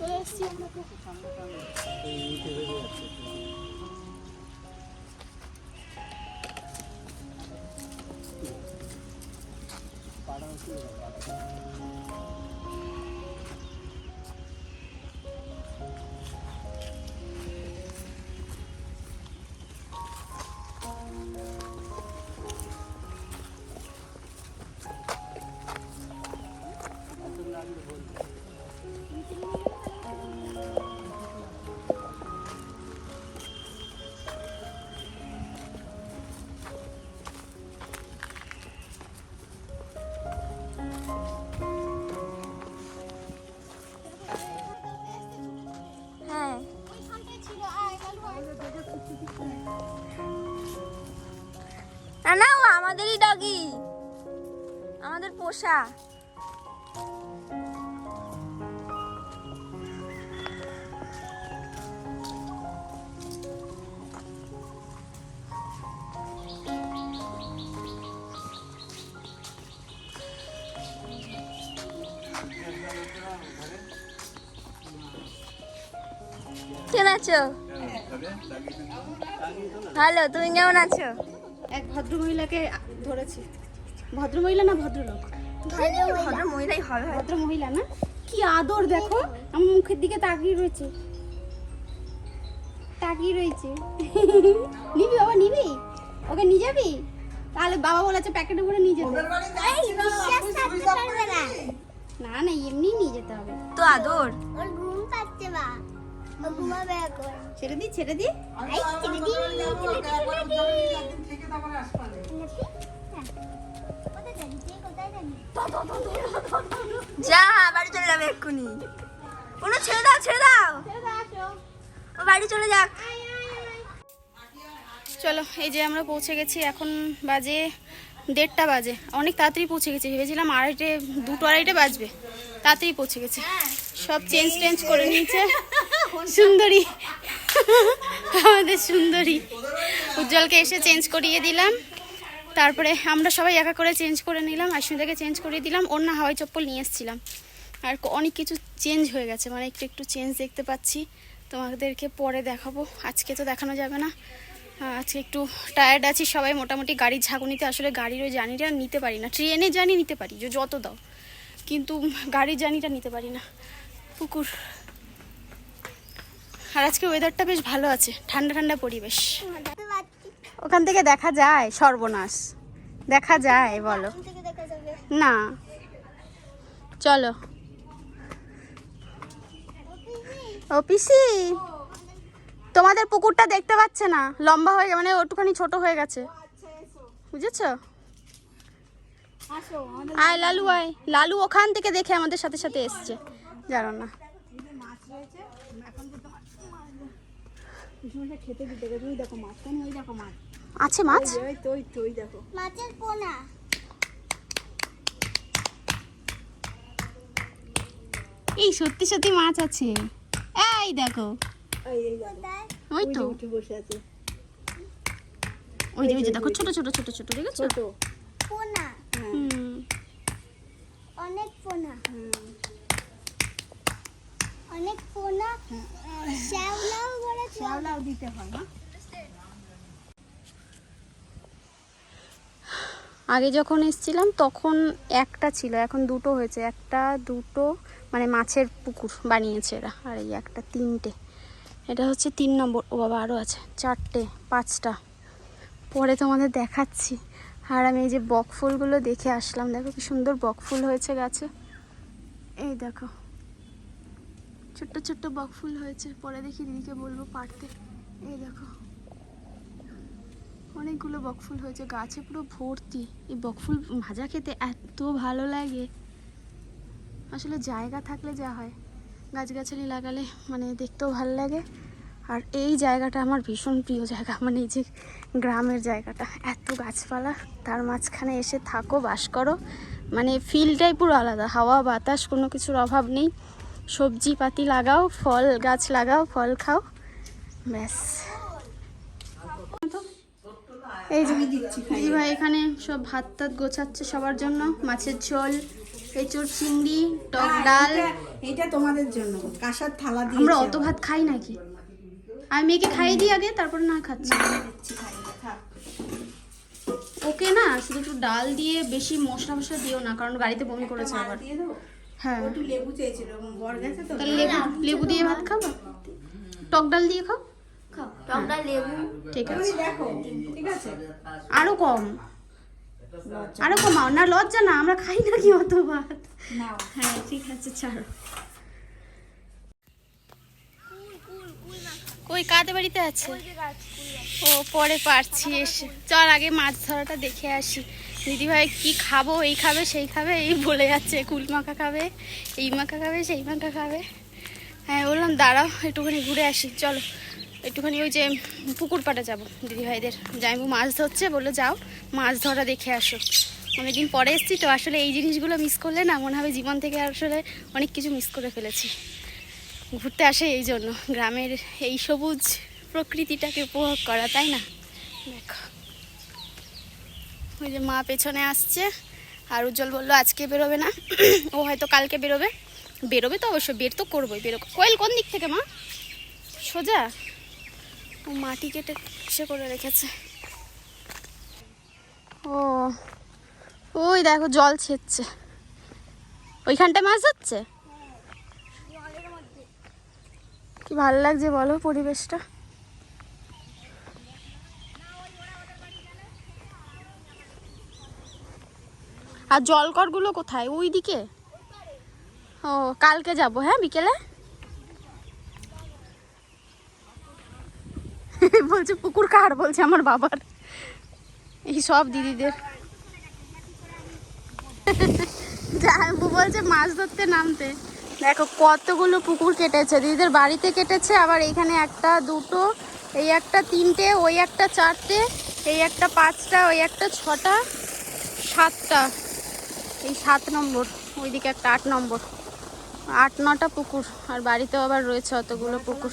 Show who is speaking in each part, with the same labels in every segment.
Speaker 1: চলে
Speaker 2: পোষা কেমন আছো? ভালো তুমি কেমন আছো?
Speaker 1: এক ভদ্রমহিলাকে ধরেছি। ভদ্রমহিলা না ভদ্রলোক?
Speaker 2: ভদ্র মহিলাই হবে।
Speaker 1: ভদ্র মহিলা না? কি আদর দেখো। আমার মুখের দিকে তাকিয়ে রয়েছে। তাকিয়ে রয়েছে। নিবি বাবা নিবি? ওকে নিয়ে যাবি? তাহলে বাবা বলেছে প্যাকেটে করে নিয়ে যেতে। না না। এমনি নিয়ে যেতে হবে।
Speaker 2: তো আদর।
Speaker 3: ঘুম পাচ্ছে বা।
Speaker 1: ছেড়ে দি ছেড়ে দি
Speaker 3: ছেড়ে দি।
Speaker 2: যা, বাড়ি চলে যাবে এক্ষুনি। কোনো ছেড়ে দাও ছেড়ে দাও। ও, বাড়ি চলে যাক।
Speaker 1: চলো, এই যে আমরা পৌঁছে গেছি, এখন বাজে দেড়টা বাজে। অনেক তাড়াতাড়ি পৌঁছে গেছি, ভেবেছিলাম আড়াইটে, দুটো আড়াইটে বাজবে। তাড়াতাড়ি পৌঁছে গেছে। সব চেঞ্জ টেঞ্জ করে নিয়েছে। সুন্দরী। আমাদের সুন্দরী। উজ্জ্বলকে এসে চেঞ্জ করিয়ে দিলাম। তারপরে আমরা সবাই একা করে চেঞ্জ করে নিলাম আশ্বিতাকে চেঞ্জ করিয়ে দিলাম অন্য হাওয়াই চপ্পল নিয়ে এসেছিলাম। আর অনেক কিছু চেঞ্জ হয়ে গেছে মানে একটু একটু চেঞ্জ দেখতে পাচ্ছি। তোমাদেরকে পরে দেখাবো, আজকে তো দেখানো যাবে না। আজকে একটু টায়ার্ড আছি, সবাই মোটামুটি গাড়ির ঝাঁকুনিতে, আসলে গাড়ির ওই জার্নিটা নিতে পারি না। ট্রেনে জার্নি নিতে পারি, যে যত দাও। কিন্তু গাড়ির জার্নিটা নিতে পারি না, পুকুর। আর আজকে ওয়েদারটা বেশ ভালো আছে, ঠান্ডা ঠান্ডা পরিবেশ। ওখান থেকে দেখা যায় সর্বনাশ। দেখা যায় বলো।
Speaker 3: দেখা
Speaker 1: না। চলো। ও পিসি। তোমাদের পুকুরটা দেখতে পাচ্ছে না। লম্বা হয়ে মানে একটুখানি ছোট হয়ে গেছে। বুঝেছ? আয় লালু আয়। লালু ওখান থেকে দেখে আমাদের সাথে সাথে এসছে। জানো না। আছে মাছ?
Speaker 3: মাছের পোনা।
Speaker 1: এই সত্যি সত্যি মাছ আছে। এই দেখো। ওই তো। ওই যে ওই যে দেখো ছোট ছোট ছোট ছোট দেখেছ
Speaker 3: পোনা।
Speaker 1: হুম।
Speaker 3: অনেক পোনা। অনেক পোনা। শ্যাওলাও বলে শ্যাওলাও দিতে হয় না
Speaker 1: আগে যখন এসছিলাম, তখন একটা ছিল, এখন দুটো হয়েছে। একটা, দুটো মানে মাছের পুকুর বানিয়েছে এরা। আর এই একটা তিনটে। এটা হচ্ছে তিন নম্বর। ও বাবা আরও আছে। চারটে, পাঁচটা। পরে তোমাদের দেখাচ্ছি। আর আমি এই যে বকফুলগুলো দেখে আসলাম। দেখো কি সুন্দর বকফুল হয়েছে গাছে। এই দেখো। ছোট্ট ছোট্ট বকফুল হয়েছে। পরে দেখি দিদিকে বলব পারতে। এই দেখো। অনেকগুলো বকফুল হয়েছে, গাছে পুরো ভর্তি। এই বকফুল ভাজা খেতে এত ভালো লাগে। আসলে জায়গা থাকলে যা হয়। গাছগাছালি লাগালে মানে দেখতেও ভালো লাগে। আর এই জায়গাটা আমার ভীষণ প্রিয় জায়গা মানে এই যে গ্রামের জায়গাটা। এত গাছপালা, তার মাঝখানে এসে থাকো, বাস করো। মানে ফিলটাই পুরো আলাদা, হাওয়া, বাতাস, কোনো কিছুর অভাব নেই। সবজি পাতি লাগাও, ফল গাছ লাগাও, ফল খাও। ব্যাস। এই যে দিদি ভাই এখানে সব ভাত টাত গোছাচ্ছে সবার জন্য। মাছের ঝোল এঁচোড় চিংড়ি টক ডাল।
Speaker 4: এটা- তোমাদের জন্য। কাঁসার থালা দিয়ে
Speaker 1: আমরা অত ভাত খাই নাকি? আমি মেয়েকে খাইয়ে দিই আগে তারপর না খাচ্ছি। ওকে না শুধু একটু ডাল দিয়ে বেশি মশলা মশলা দিও না কারণ গাড়িতে বমি করেছে আবার। হ্যাঁ।
Speaker 4: লেবু চেয়েছিল বর গেছে তো?
Speaker 1: লেবু লেবু দিয়ে ভাত খাব। টক ডাল দিয়ে খাও?
Speaker 2: টকটা লেবু
Speaker 1: ঠিক আছে।
Speaker 4: ঠিক আছে?
Speaker 1: আরও কম। আরও কমাও না লজ্জা না আমরা খাই না কি অত ভাত? হ্যাঁ ঠিক আছে ছাড়ো। কই কাদের বাড়িতে আছে? ও পরে পারছি এসে। চল আগে মাছ ধরাটা দেখে আসি। দিদিভাই কি খাব এই খাবে সেই খাবে এই বলে যাচ্ছে কুল মাখা খাবে এই মাখা খাবে সেই মাখা খাবে। হ্যাঁ বললাম দাঁড়াও একটুখানি ঘুরে আসি চলো। একটুখানি ওই যে পুকুর পাড়ে যাব দিদিভাইদের জাইবু মাছ ধরছে, বলল যাও, মাছ ধরা দেখে আসো। অনেকদিন পরে এসেছি তো, আসলে এই জিনিসগুলো মিস করলে না মনে হবে জীবন থেকে আসলে অনেক কিছু মিস করে ফেলেছি। ঘুরতে আসে এই জন্য, গ্রামের এই সবুজ প্রকৃতিটাকে উপভোগ করা, তাই না? দেখো। ওই যে মা পেছনে আসছে, আর উজ্জ্বল বলল, আজকে বেরোবে না? ও হয়তো কালকে বেরোবে। বেরোবে তো অবশ্য, বের তো করবোই বেরো কোয়েল কোন দিক থেকে মা? সোজা? ও মাটি কেটে সে করে রেখেছে। ও, ওই দেখো জল ছেচ্ছে। ওইখানটায় মাছ হচ্ছে কি ভালো লাগছে বলো পরিবেশটা? আর জলকরগুলো কোথায়? ওই দিকে ও, কালকে যাব হ্যাঁ বিকেলে? বলছে, পুকুর কার? বলছে আমার বাবার। এই সব দিদিদের। বলছে মাছ ধরতে নামতে। দেখো, কতগুলো পুকুর কেটেছে। দিদিদের বাড়িতে কেটেছে, আবার এখানে একটা, দুটো, এই একটা তিনটে, ওই একটা চারটে, এই একটা পাঁচটা, ওই একটা ছটা, সাতটা। এই সাত নম্বর, ওইদিকে একটা আট নম্বর। আট, নটা পুকুর, আর বাড়িতেও আবার রয়েছে অতগুলো পুকুর।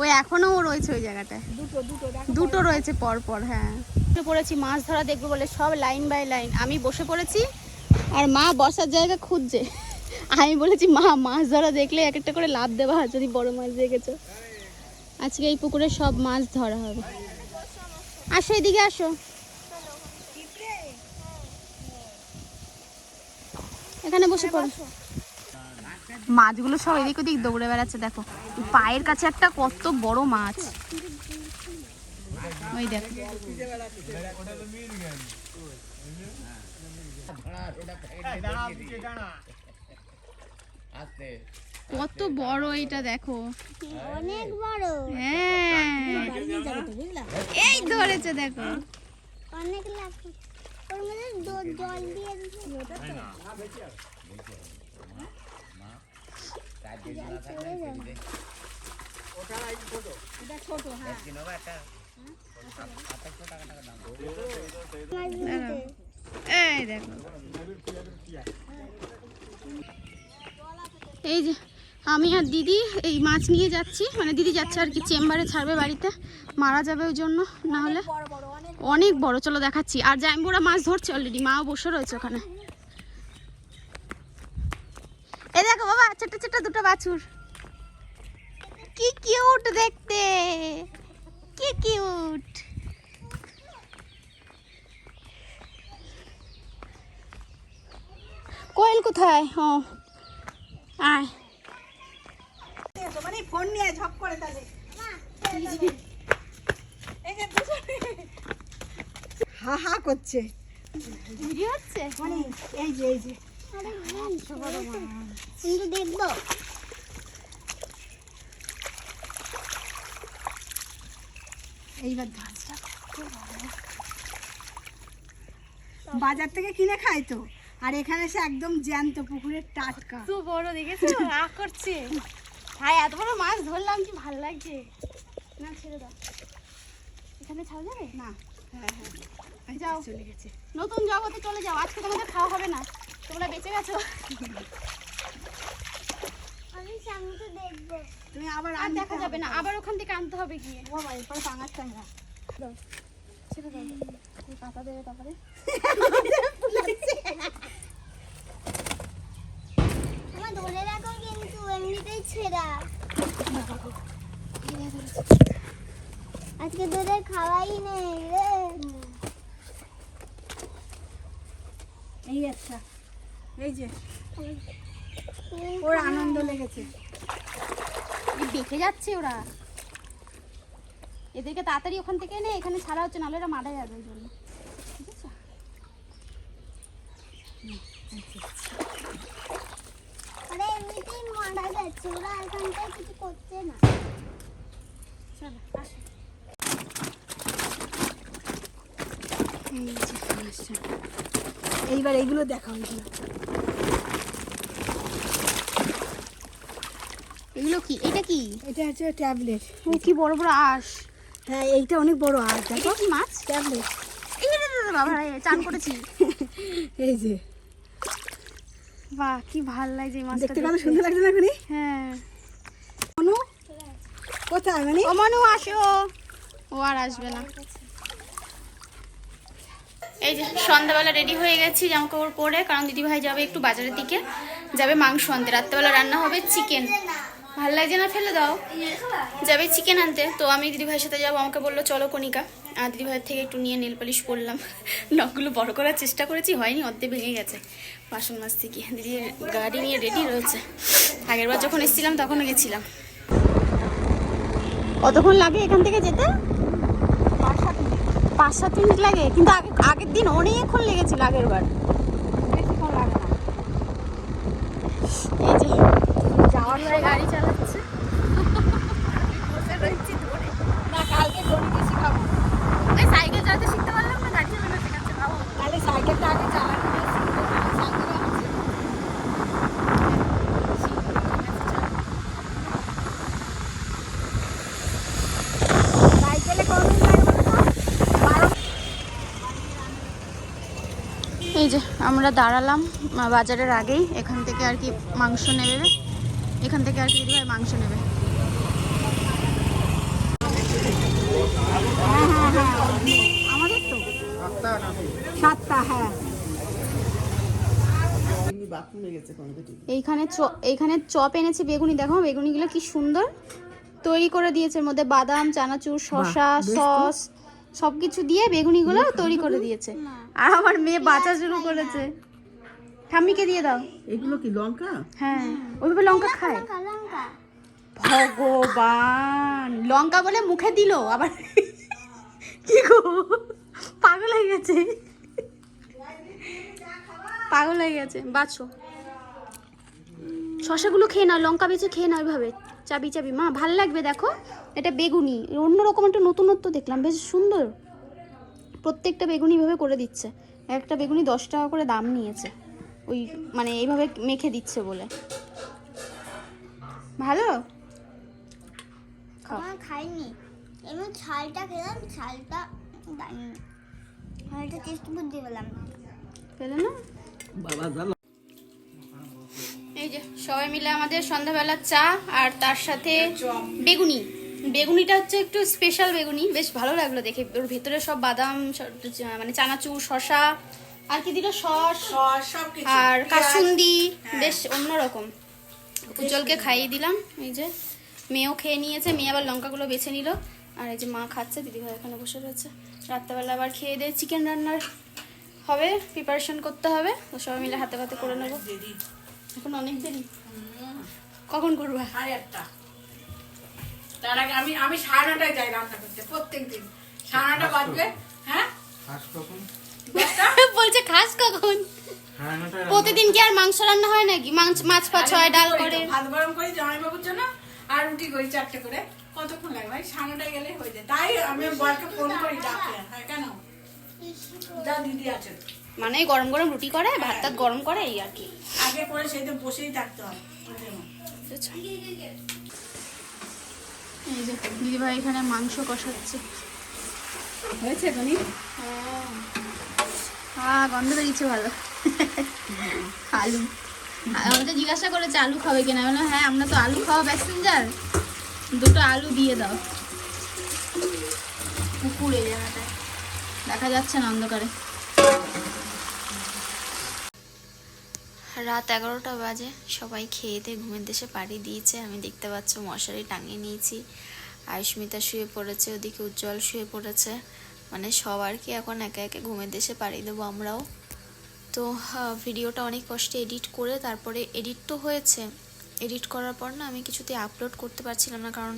Speaker 1: ওই এখনও ও রয়েছে ওই জায়গাটায়। দুটো রয়েছে পর। পর হ্যাঁ। পড়েছি মাছ ধরা দেখব বলে সব লাইন বাই লাইন। আমি বসে পড়েছি আর মা বসার জায়গা খুঁজছে। আমি বলেছি মা মাছ ধরা দেখলে এক একটা করে লাভ দেওয়া হয় যদি বড় মাছ দেখেছ আজকে এই পুকুরে সব মাছ ধরা হবে। আসো এদিকে আসো। এখানে বসে পড়ো। মাছগুলো সব এদিক ওদিক দৌড়ে বেড়াচ্ছে দেখো। পায়ের কাছে একটা কত বড় মাছ। ওই দেখো। কত বড় এটা দেখো।
Speaker 3: অনেক বড়।
Speaker 1: হ্যাঁ এই ধরেছে দেখো।
Speaker 3: অনেক লাগবে ওর মধ্যে জল দিয়ে দিচ্ছে চলে যাবে মাছ দিতে।
Speaker 1: এই দেখো এই যে আমি আর দিদি এই মাছ নিয়ে যাচ্ছি। মানে দিদি যাচ্ছে আর কি চেম্বারে ছাড়বে বাড়িতে। মারা যাবে ওই জন্য না হলে। অনেক বড় চলো দেখাচ্ছি। আর জাইম্বুরা মাছ ধরছে অলরেডি মাও বসে রয়েছে ওখানে। এই দেখো বাবা ছোট ছোট দুটো বাছুর। কি কিউট দেখতে। কি কিউট কোয়েল কোথায়? ও আয়।
Speaker 4: মানে ফোন নিয়ে ঝপ করে তাহলে। হা হা করছে।
Speaker 1: ভিডিও হচ্ছে?
Speaker 4: মানে এই যে এই যে।
Speaker 3: কিন্তু দেখব।
Speaker 4: এইবার বাজার থেকে কিনে খাই তো। আর এখানে সে একদম জ্যান্ত পুকুরের টাটকা।
Speaker 1: তো বড় দেখেছ? রাগ করছে। ভাই এত বড় মাছ ধরলাম কি ভালো লাগছে? না ছেড়ে দাও। এখানে ছাড়া যাবে?
Speaker 4: না। হ্যাঁ হ্যাঁ।
Speaker 1: যাও।
Speaker 4: চলে গেছে।
Speaker 1: নতুন জগতে চলে যাও। আজকে তোমাদের খাওয়া হবে না। তোমরা বেঁচে গেছো?
Speaker 3: আমি সামনে দেখব।
Speaker 4: তুমি আবার
Speaker 1: আর দেখা যাবে না আবার ওখান থেকে আনতে হবে গিয়ে।
Speaker 4: ও বাবা এরপরে পাঙাশ টাঙ্গা
Speaker 1: ছেড়ে দাও। পাতা দেবে তারপরে।
Speaker 3: আমার ধরে রাখো কিন্তু এমনিতেই ছেঁড়া। আজকে তোদের খাওয়াই নেই রে।
Speaker 4: এই আচ্ছা এই যে ওর আনন্দ লেগেছে।
Speaker 1: দেখে যাচ্ছে ওরা। এদেরকে তাড়াতাড়ি ওখান থেকে এনে এখানে ছাড়া হচ্ছে নাহলে এরা মারা যাবে ওই জন্য। ঠিক আছে?
Speaker 3: আরে এমনিতেই মারা যাচ্ছে ওরা এখানটায় কিছু করছে না।
Speaker 1: চলো আসো।
Speaker 4: এই যে এইবার এইগুলো দেখা এইগুলো
Speaker 1: এগুলো কি? এটা কি?
Speaker 4: এটা হচ্ছে ট্যাবলেট।
Speaker 1: ও কি বড় বড় আঁশ।
Speaker 4: হ্যাঁ এইটা অনেক বড়
Speaker 1: এটা
Speaker 4: দেখো।
Speaker 1: কি মাছ?
Speaker 4: ট্যাবলেট।
Speaker 1: বাবা চান করেছি।
Speaker 4: এই যে।
Speaker 1: বাহ কি ভালো লাগছে এই মাছটা
Speaker 4: দেখতে কত সুন্দর লাগছে না
Speaker 1: হ্যাঁ।
Speaker 4: অনু কোথায় মানে
Speaker 1: আসো। ও আর আসবে না। এই যে সন্ধ্যাবেলা রেডি হয়ে গেছি জামা কাপড় পরে, কারণ দিদিভাই যাবে একটু বাজারের দিকে। যাবে মাংস আনতে। রাত্রেবেলা রান্না হবে চিকেন। ভালো লাগছে না? ফেলে দাও। যাবে চিকেন আনতে। তো আমি দিদিভাইয়ের সাথে যাব। আমাকে বলল, চলো কণিকা। আর দিদিভাইয়ের থেকে একটু নিয়ে নেল পালিশ করলাম নখগুলো বড় করার চেষ্টা করেছি, হয়নি অর্ধে ভেঙে গেছে। বাসন মাছ থেকে দিদি গাড়ি নিয়ে রেডি রয়েছে। আগেরবার যখন এসেছিলাম তখন গেছিলাম। কতক্ষণ লাগে এখান থেকে যেতে? পাঁচ সাত মিনিট লাগে কিন্তু আগে আগের দিন অনেকক্ষণ লেগেছিল আগের বার
Speaker 4: বেশিক্ষণ লাগে না
Speaker 1: এই যে
Speaker 4: যাওয়ার
Speaker 1: দিদিভাই গাড়ি চালাচ্ছে
Speaker 4: না কালকে গণিতে শিখাবো
Speaker 1: এই সাইকেল চালাতে শিখতে পারলাম না গাড়ি চালানো শেখাচ্ছে বাবু
Speaker 4: তাহলে সাইকেলটা আগে চালানো সাইকেলে আছে সাইকেলে কতদিন লাগবে তো বারো
Speaker 1: এই যে আমরা দাঁড়ালাম বাজারের আগেই। এখান থেকে আর কি মাংস নেবে। এখান থেকে আর কি দিদিভাই মাংস নেবে।
Speaker 4: হ্যাঁ হ্যাঁ হ্যাঁ। আমাদের তো। সাতটা হ্যাঁ।
Speaker 1: এইখানে এইখানে চপ এনেছে বেগুনি। দেখো বেগুনিগুলো কি সুন্দর। তৈরি করে দিয়েছে এর মধ্যে বাদাম চানাচুর শসা সস। সব কিছু দিয়ে বেগুনিগুলো তৈরি করে দিয়েছে। আর আমার মেয়ে বাঁচা শুরু করেছে। ঠাম্মিকে দিয়ে দাও।
Speaker 5: এগুলো কি লঙ্কা?
Speaker 1: হ্যাঁ ওইভাবে লঙ্কা খায়। ভগবান! লঙ্কা বলে মুখে দিল আবার কি গো? পাগল হয়ে গেছে। পাগল হয়ে গেছে। বাছো শশাগুলো খেয়ে নাও লঙ্কা বেছে খেয়ে নাও এভাবে। চাবি চাবি। মা ভালো লাগবে দেখো। এটা বেগুনি। অন্যরকম একটা নতুনত্ব দেখলাম। বেশ সুন্দর। প্রত্যেকটা বেগুনি এভাবে করে দিচ্ছে। একটা বেগুনি দশ টাকা করে দাম নিয়েছে। ওই মানে এইভাবে মেখে দিচ্ছে বলে। ভালো?
Speaker 3: খাইনি। এমন ছালটা খেলাম ছালটা দাইনি। ছালটা টেস্ট বুদ্ধি পেলাম। না
Speaker 1: পেলে না?
Speaker 5: বাবা
Speaker 1: সবাই মিলে আমাদের সন্ধ্যাবেলা চা আর তার সাথে বেগুনি। বেগুনিটা হচ্ছে একটু স্পেশাল বেগুনি। বেশ ভালো লাগল দেখে। ওর ভেতরে সব বাদাম মানে চানাচুর শশা আর কি দিল? সস আর কাসুন্দি। বেশ অন্যরকম। উজ্জ্বলকে খাইয়ে দিলাম। এই যে মেয়েও খেয়ে নিয়েছে। মেয়ে আবার লঙ্কাগুলো বেছে নিল। আর এই যে মা খাচ্ছে দিদিভাই এখানে বসে রয়েছে। রাত্রেবেলা আবার খেয়ে দিয়ে চিকেন রান্নার হবে প্রিপারেশন করতে হবে। তো সবাই মিলে হাতে হাতে করে নেব। এখন অনেক দেরি।
Speaker 6: কখন করবা?
Speaker 4: সাড়ে আটটা। তার আগে আমি আমি সাড়ে নটায় যাই রান্না করতে প্রত্যেক দিন সাড়ে নটা বাজবে হ্যাঁ?
Speaker 6: বলছে খাস কখন? প্রতিদিন কি আর মাংস রান্না হয় নাকি? মাংস মাছ ফাছ হয় ডাল করে
Speaker 4: ভাত গরম করি জামাইবাবুর জন্য আর রুটি করি চারটে করে। কতক্ষণ লাগে ভাই? সাড়ে নটায় গেলে হয়ে যায়। তাই আমি বরকে ফোন করি ডাকে। হ্যাঁ কেন? যা দিদি আছে।
Speaker 6: মানে গরম গরম রুটি করে ভাত টাত গরম করে এই আর কি।
Speaker 4: আগে করে সেইটা বসেই থাকতে হয়।
Speaker 6: এই যে দিদি ভাই এখানে মাংস কষাচ্ছে।
Speaker 1: হয়েছে গনি
Speaker 6: হ্যাঁ। গন্ধ বেরিয়েছে ভালো। আলু আমাদের জিজ্ঞাসা করেছে আলু খাবে কিনা? বললাম হ্যাঁ আমরা তো আলু খাওয়া প্যাসেঞ্জার দুটো আলু দিয়ে দাও। পুকুরে জায়গাটায়। দেখা যাচ্ছে না অন্ধকারে। রাত এগারোটা বাজে। সবাই খেয়েতে ঘুমের দেশে পাড়ি দিয়েছে। আমি দেখতে পাচ্ছ মশারি টাঙিয়ে নিয়েছি। আয়ুষ্মিতা শুয়ে পড়েছে ওদিকে উজ্জ্বল শুয়ে পড়েছে। মানে সবার কি এখন একে একে ঘুমের দেশে পাড়ি দেবো আমরাও? তো আহ, ভিডিওটা অনেক কষ্টে এডিট করে তারপরে এডিট তো হয়েছে। এডিট করার পর না আমি কিছুতে আপলোড করতে পারছিলাম না কারণ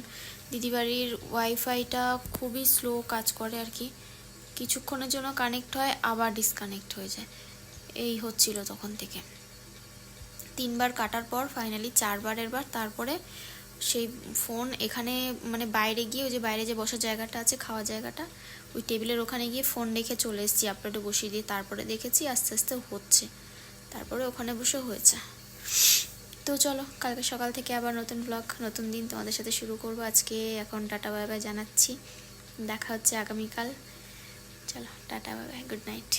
Speaker 6: দিদিবাড়ির ওয়াইফাইটা খুবই স্লো কাজ করে আর কি। কিছুক্ষণের জন্য কানেক্ট হয় আবার ডিসকানেক্ট হয়ে যায়। এই হচ্ছিল তখন থেকে। তিনবার কাটার পর ফাইনালি চারবারের বার তারপরে সেই ফোন এখানে মানে বাইরে গিয়ে ওই যে বাইরে যে বসার জায়গাটা আছে, খাওয়ার জায়গাটা, ওই টেবিলের ওখানে গিয়ে ফোন রেখে চলে এসেছি আপলোডে বসিয়ে দিয়ে তারপরে দেখেছি আস্তে আস্তে হচ্ছে। তারপরে ওখানে বসে হয়েছে। তো চলো, কালকে সকাল থেকে আবার নতুন ব্লগ নতুন দিন তোমাদের সাথে শুরু করব। আজকে এখন টাটা বাই বাই জানাচ্ছি। দেখা হচ্ছে আগামীকাল। চলো, tata bye bye good night